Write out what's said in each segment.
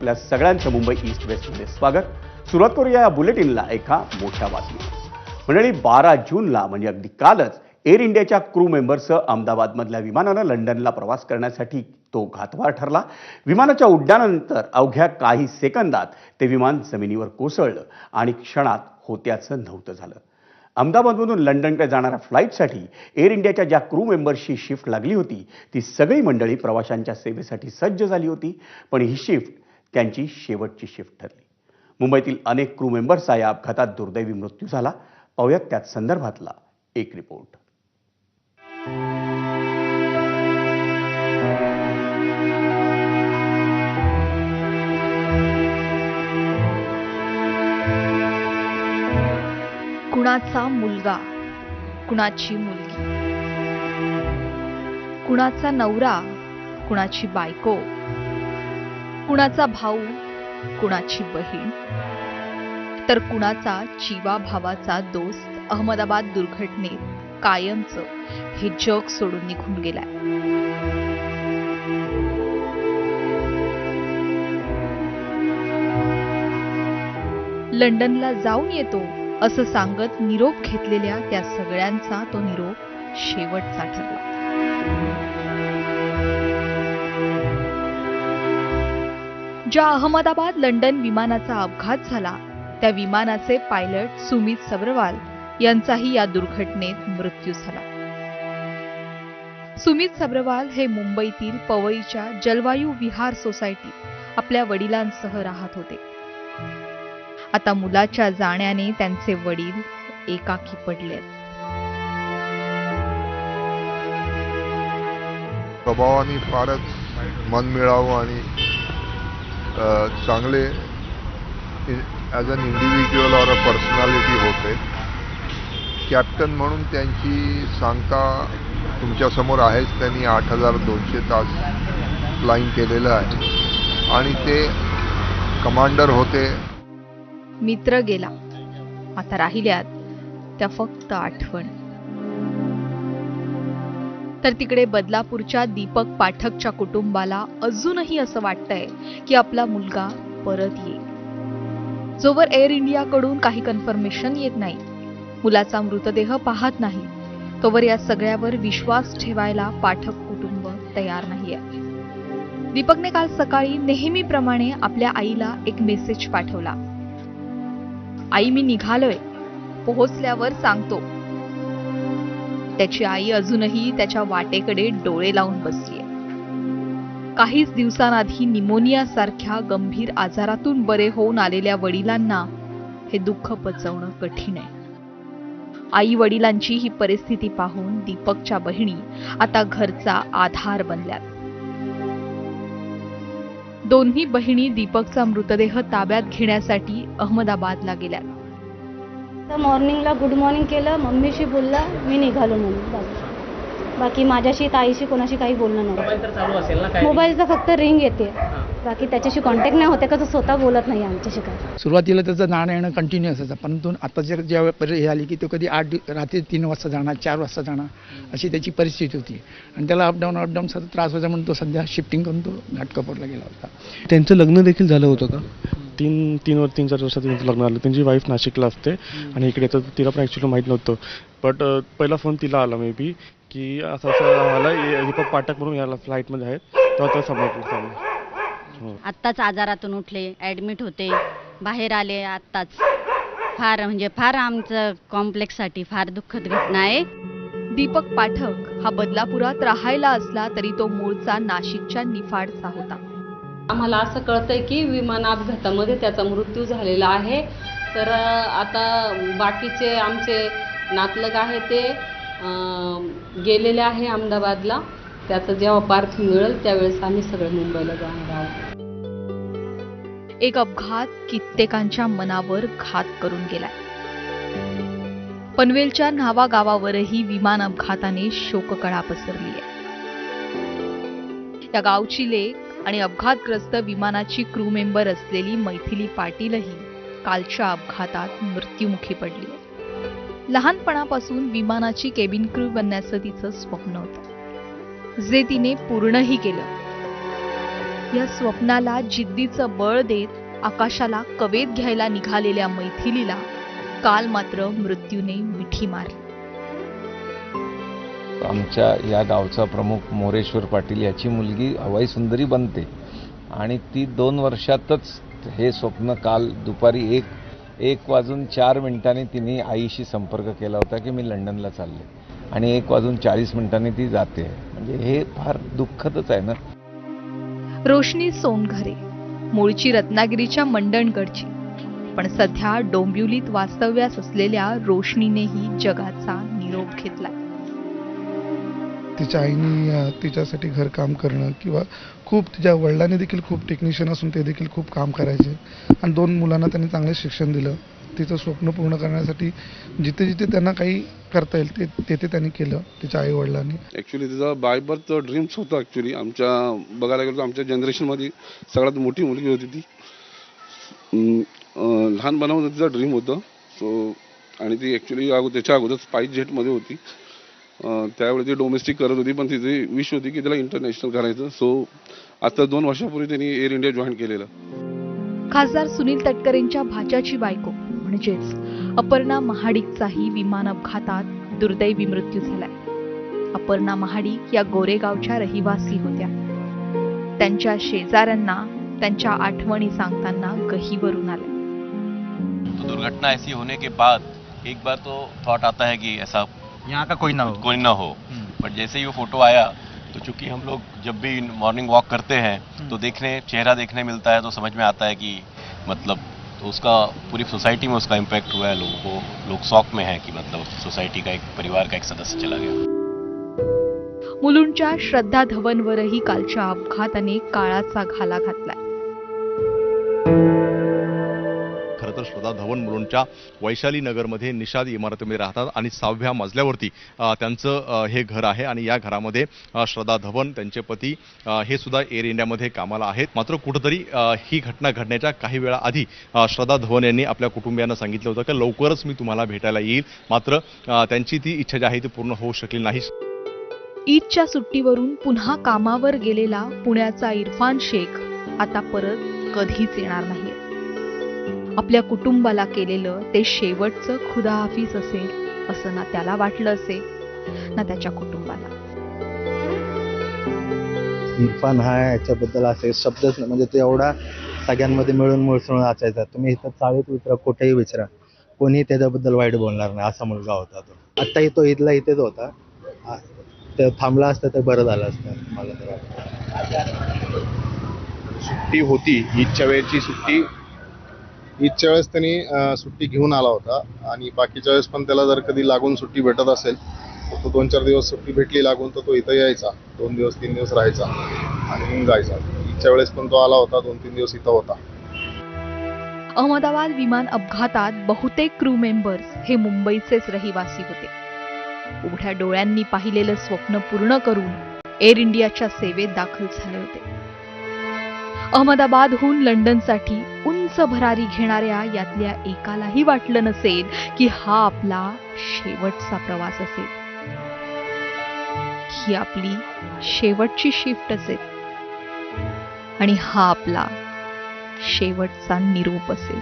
आपल्या सगळ्यांचं मुंबई ईस्ट वेस्टमध्ये स्वागत. सुरुवात करूया या बुलेटिनला एका मोठ्या बातमी मंडळी बारा जूनला म्हणजे अगदी कालच एअर इंडियाच्या क्रू मेंबरसह अहमदाबादमधल्या विमानानं लंडनला प्रवास करण्यासाठी तो घातवार ठरला. विमानाच्या उड्डाणानंतर अवघ्या काही सेकंदात ते विमान जमिनीवर कोसळलं आणि क्षणात होत्याचं नव्हतं झालं. अहमदाबादमधून लंडनकडे जाणाऱ्या फ्लाईटसाठी एअर इंडियाच्या ज्या क्रू मेंबर्सची शिफ्ट लागली होती ती सगळी मंडळी प्रवाशांच्या सेवेसाठी सज्ज झाली होती. पण ही शिफ्ट त्यांची शेवटची शिफ्ट ठरली. मुंबईतील अनेक क्रू मेंबर्सचा या अपघातात दुर्दैवी मृत्यू झाला. पाहुयात त्यात संदर्भातला एक रिपोर्ट कुणाचा मुलगा कुणाची मुलगी? कुणाचा नवरा कुणाची बायको? कुणाचा भाऊ कुणाची बहीण? तर कुणाचा जीवा भावाचा दोस्त अहमदाबाद दुर्घटनेत कायमचं हे जग सोडून निघून गेलाय. लंडनला जाऊन येतो असं सांगत निरोप घेतलेल्या त्या सगळ्यांचा तो निरोप शेवटचा ठरला. ज्या अहमदाबाद लंडन विमानाचा अपघात झाला त्या विमानाचे पायलट सुमित सब्रवाल यांचाही या दुर्घटनेत मृत्यू झाला. सुमित सब्रवाल हे मुंबईतील पवईच्या जलवायू विहार सोसायटीत आपल्या वडिलांसह राहत होते. आता मुलाच्या जाण्याने त्यांचे वडील एकाकी पडलेत. स्वभावाने फारच मनमिळावू आणि चांगले as an individual or a personality होते. कॅप्टन म्हणून त्यांची सांगता तुमच्यासमोर आहेच. त्यांनी आठ हजार दोनशे तास फ्लाईंग केलेलं आहे. आणि ते कमांडर होते. मित्र गेला. आता राहिल्यात त्या फक्त आठवण. तर तिकडे बदलापूरच्या दीपक पाठकच्या कुटुंबाला अजूनही असं वाटतंय की आपला मुलगा परत येईल. जोवर एअर इंडियाकडून काही कन्फर्मेशन येत नाही. मुलाचा मृतदेह पाहत नाही. तोवर या सगळ्यावर विश्वास ठेवायला पाठक कुटुंब तयार नाहीये. दीपकने काल सकाळी नेहमीप्रमाणे आपल्या आईला एक मेसेज पाठवला. आई मी निघालोय. पोहोचल्यावर सांगतो त्याची आई अजूनही त्याच्या वाटेकडे डोळे लावून बसली काहीच दिवसांआधी निमोनिया सारख्या गंभीर आजारातून बरे होऊन आलेल्या वडिलांना हे दुःख पचवणं कठीण आहे. आई वडिलांची ही परिस्थिती पाहून दीपकच्या बहिणी आता घरचा आधार बनल्यात. दोन्ही बहिणी दीपकचा मृतदेह ताब्यात घेण्यासाठी अहमदाबादला गेल्या तर मॉर्निंगला गुड मॉर्निंग केलं मम्मीशी बोलला मी निघालो म्हणून बाकी माझ्याशी ताईशी कोणाशी काही बोलणं नाही. मोबाईल तर चालू असेल ना काय मोबाईलचा फक्त रिंग येते. बाकी त्याच्याशी कॉन्टॅक्ट नाही होते का तो स्वतः बोलत नाही आमच्याशी काय सुरुवातीला त्याचं जाणं येणं कंटिन्यू असायचं. परंतु आता जे ज्या हे आली की तो कधी आठ रात्री तीन वाजता जाणार चार वाजता जाणार अशी त्याची परिस्थिती होती. आणि त्याला अपडाऊन अपडाऊन सतत त्रास व्हायचा म्हणून तो सध्या शिफ्टिंग करून तो घाटकोपरला गेला होता. त्यांचं लग्न देखील झालं होतं का? तीन तीन वर तीन चार वर्षात त्यांचं लग्न झालं. त्यांची वाईफ नाशिकला असते आणि इकडे तर तिला पण ॲक्च्युली माहीत नव्हतं. बट पहिला फोन तिला आला मे बी की असं असं ये- दीपक पाठक म्हणून याला फ्लाईटमध्ये आहेत. तेव्हा त्या समजलं त्यांना हो. आत्ताच आजारातून उठले ॲडमिट होते बाहेर आले आत्ताच. फार म्हणजे फार आमचं कॉम्प्लेक्ससाठी फार दुःखद घटना आहे. दीपक पाठक हा बदलापुरात राहायला असला तरी तो मूळचा नाशिकच्या निफाडचा होता. आम्हाला असं कळतं आहे की विमान अपघातामध्ये त्याचा मृत्यू झालेला आहे. तर आता बाकीचे आमचे नातलग आहे ते गेलेले आहे अहमदाबादला. त्याचं जेव्हा पार्थिव मिळेल त्यावेळेस आम्ही सगळे मुंबईला जाणार आहोत. एक अपघात कित्येकांच्या मनावर घात करून गेलाय. पनवेलच्या न्हावा गावावरही विमान अपघाताने शोककळा पसरली आहे या गावची लेख आणि अपघातग्रस्त विमानाची क्रू मेंबर असलेली मैथिली पाटीलही कालच्या अपघातात मृत्युमुखी पडली. लहानपणापासून विमानाची केबिन क्रू बनण्याचं तिचं स्वप्न होतं. जे तिने पूर्णही केलं. या स्वप्नाला जिद्दीचं बळ देत आकाशाला कवेत घ्यायला निघालेल्या मैथिलीला काल मात्र मृत्यूने मिठी मारली. आमच्या या गावचा प्रमुख मोरेश्वर पाटील याची मुलगी हवाई सुंदरी बनते. आणि ती दोन वर्षातच हे स्वप्न काल दुपारी एक एक वाजून चार मिनिटांनी तिने आईशी संपर्क केला होता की मी लंडनला चालले. आणि एक वाजून चाळीस मिनिटांनी ती जाते. म्हणजे हे फार दुःखदच आहे ना? रोशनी सोनघरे मूळची रत्नागिरीच्या मंडणगडची. पण सध्या डोंबिवलीत वास्तव्यास असलेल्या रोशनीनेही जगाचा निरोप घेतला तिच्या आईनी तिच्यासाठी घरकाम करणं किंवा खूप तिच्या वडिलांनी देखील खूप टेक्निशियन असून ते देखील खूप काम करायचे. आणि दोन मुलांना त्यांनी चांगलं शिक्षण दिलं. तिचं स्वप्न पूर्ण करण्यासाठी जिथे जिथे त्यांना काही करता येईल ते तेथे त्यांनी केलं तिच्या आई वडिलांनी ॲक्च्युली तिचा बाय बर्थ ड्रीम्स होतं ॲक्च्युली आमच्या बघायला गेलो तर आमच्या जनरेशनमध्ये सगळ्यात मोठी मुलगी होती ती. लहानपणामध्ये तिचा ड्रीम होतं. सो आणि ती ॲक्च्युली अगो त्याच्या अगोदर स्पाईस जेटमध्ये होती. त्यावेळी ती डोमेस्टिक करत होती पण तिची विश होती की तिला इंटरनॅशनल करायचं. सो आता दोन वर्षापूर्वी त्यांनी एअर इंडिया जॉईन केलेलं. खासदार सुनील तटकरेंच्या भाच्याची बायको म्हणजेच अपर्णा महाडिकचाही विमान अपघातात दुर्दैवी मृत्यू झालाय. अपर्णा महाडिक या गोरेगावच्या रहिवासी होत्या. त्यांच्या शेजाऱ्यांना त्यांच्या आठवणी सांगताना गहीवरून आल्या तो दुर्घटना ऐसी होने के बाद एक बार तो थॉट आता है कि ऐसा यहाँ का कोई ना हो। कोई ना हो। बट जैसे ही वो फ़ोटो आया तो चूँकि हम लोग जब भी मॉर्निंग वॉक करते हैं तो देखने चेहरा देखने मिलता है तो समझ में आता है कि मतलब तो उसका पूरी सोसाइटी में उसका इम्पैक्ट हुआ है लोगों को लोग शौक में है कि मतलब सोसाइटी का एक परिवार का एक सदस्य चला गया। मुलुंडच्या श्रद्धा धवनवरही कालच्या अपघाताने काळाचा घाला घातलाय. तर श्रद्धा धवन मुलुंडच्या वैशाली नगरमध्ये निषाद इमारतीमध्ये राहतात आणि सहाव्या मजल्यावरती त्यांचं हे घर आहे आणि या घरामध्ये श्रद्धा धवन त्यांचे पती हे सुद्धा एअर इंडियामध्ये कामाला आहेत. मात्र कुठंतरी ही घटना घडण्याच्या काही वेळा आधी श्रद्धा धवन यांनी आपल्या कुटुंबियांना सांगितलं होतं की लवकरच मी तुम्हाला भेटायला येईल. मात्र त्यांची ती इच्छा जी आहे ती पूर्ण होऊ शकली नाही. ईदच्या सुट्टीवरून पुन्हा कामावर गेलेला पुण्याचा इरफान शेख आता परत कधीच येणार नाही. आपल्या कुटुंबाला केलेलं ते शेवटचं खुदाहाफीज असेल असं ना त्याला वाटलं असेल ना त्याच्या कुटुंबाला. इरफान हा याच्याबद्दल असे शब्दच नाही म्हणजे तो एवढा सगळ्यांमध्ये मिळून मिळसून असायचा तुम्ही इथं चाळीत विचारा कुठेही विचारा. कोणी त्याच्याबद्दल वाईट बोलणार नाही असा मुलगा होता तो. आत्ताही तो ईदला इथेच होता. ते थांबला असतं तर बरं झालं असतं मला तर वाटतं. सुट्टी होती ईदच्या वेळेची सुट्टी. ईदच्या वेळेस त्यांनी सुट्टी घेऊन आला होता आणि बाकीच्या वेळेस पण त्याला जर कधी लागून सुट्टी भेटत असेल तर तो दोन चार दिवस सुट्टी भेटली लागून तर तो इथं यायचा. दोन दिवस तीन दिवस राहायचा आणि जायचा. ईदच्या वेळेस पण तो आला होता दोन तीन दिवस इथं होता. अहमदाबाद विमान अपघातात बहुतेक क्रू मेंबर्स हे मुंबईचेच रहिवासी होते. उघड्या डोळ्यांनी पाहिलेलं स्वप्न पूर्ण करून एअर इंडियाच्या सेवेत दाखल झाले होते. अहमदाबादहून लंडनसाठी उंच भरारी घेणाऱ्या यातल्या एकालाही वाटलं नसेल की हा आपला शेवटचा प्रवास असेल. ही आपली शेवटची शिफ्ट असेल. आणि हा आपला शेवटचा निरोप असेल.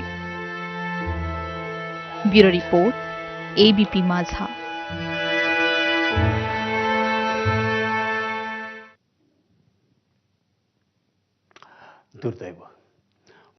ब्युरो रिपोर्ट एबीपी माझा. दुर्दैव